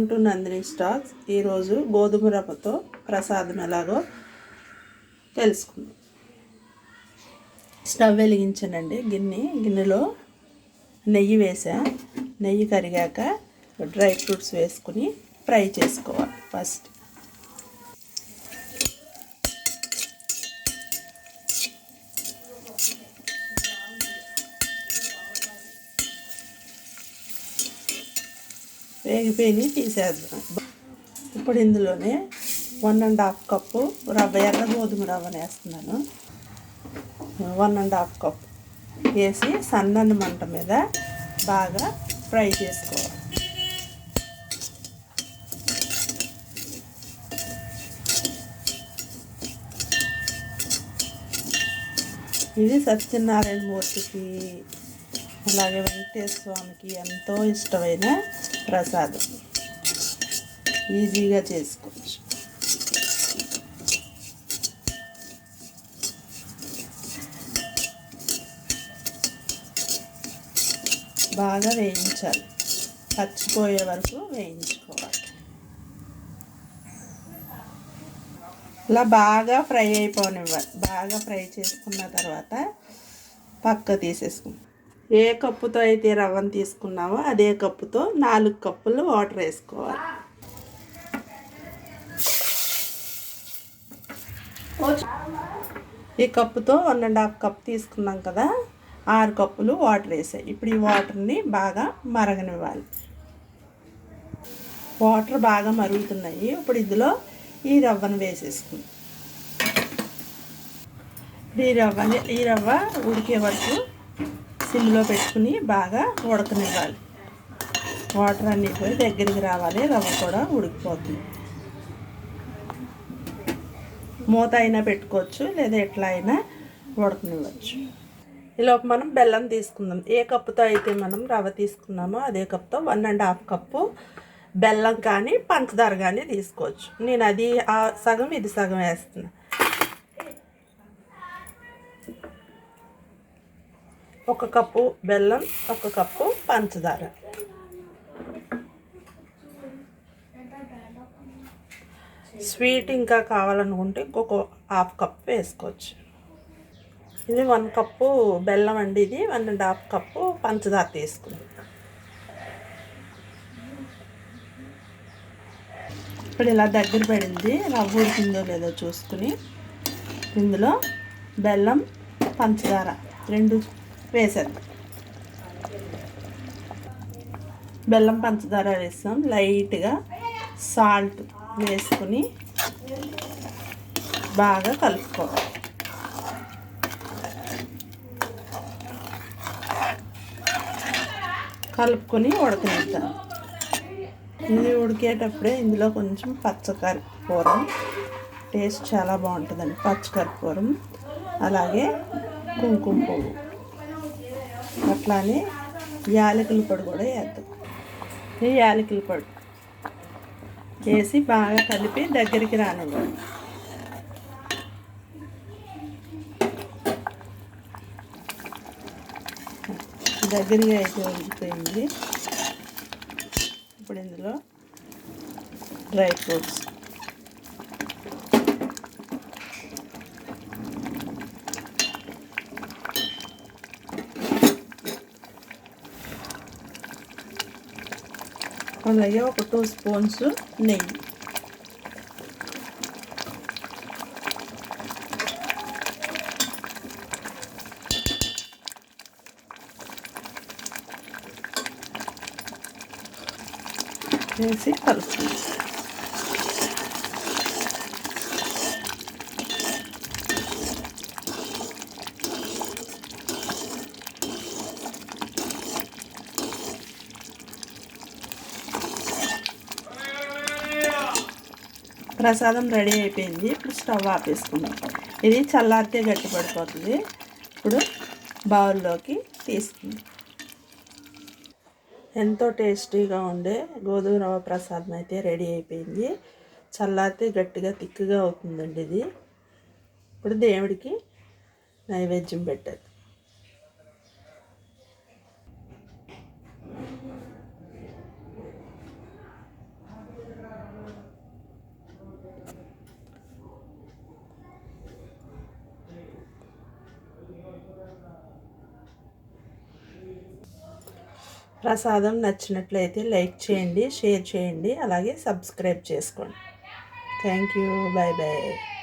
To Nandini stocks. ఈరోజు గోధుమ రవ్వతో ప్రసాదం ఎలాగో తెలుసుకుందాం. స్టవ్ వెలిగించానండి. గిన్నె గిన్నెలో నెయ్యి వేసా. నెయ్యి కరిగాక డ్రై ఫ్రూట్స్ వేసుకుని ఫ్రై చేసుకోవాలి ఫస్ట్. వేగిపోయి తీసేద్దాం. ఇప్పుడు ఇందులోనే వన్ అండ్ హాఫ్ కప్పు రవ్వ ఎర్ర గోధుమ రవ్వని వేస్తున్నాను. వన్ అండ్ హాఫ్ కప్ వేసి సన్నని మంట మీద బాగా ఫ్రై చేసుకోవాలి. ఇది సత్యనారాయణ మూర్తికి అలాగే వెంకటేశ్వర స్వామికి ఎంతో ఇష్టమైన ప్రసాదం. ఈజీగా చేసుకోవచ్చు. బాగా వేయించాలి. పచ్చిపోయే వరకు వేయించుకోవాలి. ఇలా బాగా ఫ్రై అయిపోనివ్వాలి బాగా ఫ్రై చేసుకున్న తర్వాత పక్క తీసేసుకుంటాం ఏ కప్పుతో అయితే రవ్వను తీసుకున్నామో అదే కప్పుతో నాలుగు కప్పులు వాటర్ వేసుకోవాలి. ఈ కప్పుతో వన్ అండ్ హాఫ్ కప్ తీసుకున్నాం కదా ఆరు కప్పులు వాటర్ వేసాయి. ఇప్పుడు ఈ వాటర్ని బాగా మరగనివ్వాలి. వాటర్ బాగా మరుగుతున్నాయి. ఇప్పుడు ఇందులో ఈ రవ్వను వేసేసుకుంది. ఈ రవ్వ ఈ రవ్వ ఉడికే వరకు సిమ్లో పెట్టుకుని బాగా ఉడకనివ్వాలి. వాటర్ అన్నీ పోయి దగ్గరికి రావాలి రవ్వ కూడా ఉడికిపోతుంది. మూత అయినా పెట్టుకోవచ్చు లేదా ఎట్లా అయినా ఉడకనివ్వచ్చు. ఈలోపు మనం బెల్లం తీసుకుందాం. ఏ కప్పుతో అయితే మనం రవ్వ తీసుకున్నామో అదే కప్తో వన్ అండ్ హాఫ్ కప్పు బెల్లం కానీ పంచదార కానీ తీసుకోవచ్చు. నేను అది ఆ సగం ఇది సగం వేస్తున్నాను ఒక కప్పు బెల్లం ఒక కప్పు పంచదార. స్వీట్ ఇంకా కావాలనుకుంటే ఇంకొక హాఫ్ కప్ వేసుకోవచ్చు. ఇది వన్ కప్పు బెల్లం అండి ఇది వన్ అండ్ హాఫ్ కప్పు పంచదార తీసుకుంది ఇప్పుడు ఇలా దగ్గర పడింది రవ్వ ఉడికిందో లేదో చూసుకుని ఇందులో బెల్లం పంచదార రెండు వేసేద్దాం బెల్లం పంచదార వేస్తాం లైట్గా సాల్ట్ వేసుకుని బాగా కలుపుకోవాలి. కలుపుకొని ఉడకనిద్దాం. ఇది ఉడికేటప్పుడే ఇందులో కొంచెం పచ్చకర్పూరం టేస్ట్ చాలా బాగుంటుందండి పచ్చకర్పూరం అలాగే కుంకుమ పువ్వు. అట్లానే యాలకుల పొడి కూడా వేద్దాం. ఈ యాలకుల పొడి వేసి బాగా కలిపి దగ్గరికి రానివ్వండి. దగ్గరగా అయితే ఉడికిపోయింది. ఇప్పుడు ఇందులో డ్రై ఫ్రూట్స్. అలాగే ఒక టూ స్పూన్స్ నెయ్యి వేసి కలుపుతుంది ప్రసాదం రెడీ అయిపోయింది. ఇప్పుడు స్టవ్ ఆపేసుకుందాం. ఇది చల్లారితే గట్టి పడిపోతుంది ఇప్పుడు బౌల్లోకి తీసుకుందాం. ఎంతో టేస్టీగా ఉండే గోధుమ రవ్వ ప్రసాదం అయితే రెడీ అయిపోయింది. చల్లారితే గట్టిగా తిక్కుగా అవుతుందండి ఇది. ఇప్పుడు దేవుడికి నైవేద్యం పెట్టారు ప్రసాదం నచ్చినట్లయితే లైక్ చేయండి షేర్ చేయండి అలాగే సబ్స్క్రైబ్ చేసుకోండి. Thank you. Bye bye